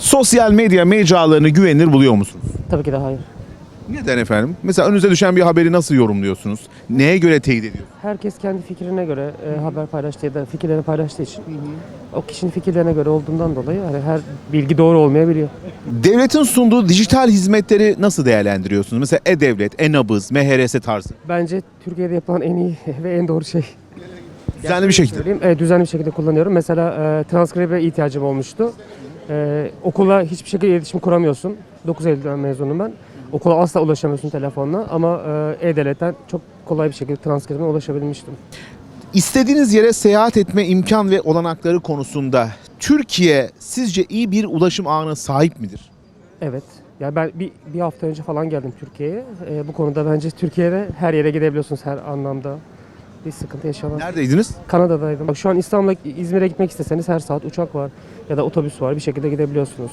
Sosyal medya mecralarını güvenilir buluyor musunuz? Tabii ki de hayır. Neden efendim? Mesela önünüze düşen bir haberi nasıl yorumluyorsunuz? Neye göre teyit ediyorsunuz? Herkes kendi fikrine göre e, haber paylaştığı ya da fikirlerini paylaştığı için o kişinin fikirlerine göre olduğundan dolayı hani her bilgi doğru olmayabiliyor. Devletin sunduğu dijital hizmetleri nasıl değerlendiriyorsunuz? Mesela E-Devlet, E-Nabız, MHRS tarzı. Bence Türkiye'de yapılan en iyi ve en doğru şey. Düzenli bir şekilde. Söyleyeyim, e, düzenli bir şekilde kullanıyorum. Mesela e, transkribe ihtiyacım olmuştu. E, okula hiçbir şekilde iletişim kuramıyorsun. 9 Eylül'den mezunum ben. Okula asla ulaşamıyorsun telefonla ama e, E-Devlet'ten çok kolay bir şekilde transkribine ulaşabilmiştim. İstediğiniz yere seyahat etme imkan ve olanakları konusunda Türkiye sizce iyi bir ulaşım ağına sahip midir? Evet. Ya ben bir, bir hafta önce falan geldim Türkiye'ye. E, bu konuda bence Türkiye'de her yere gidebiliyorsunuz her anlamda. Bir sıkıntı yaşamaz. Neredeydiniz? Kanada'daydım. Bak şu an İstanbul'a, İzmir'e gitmek isteseniz her saat uçak var ya da otobüs var. Bir şekilde gidebiliyorsunuz.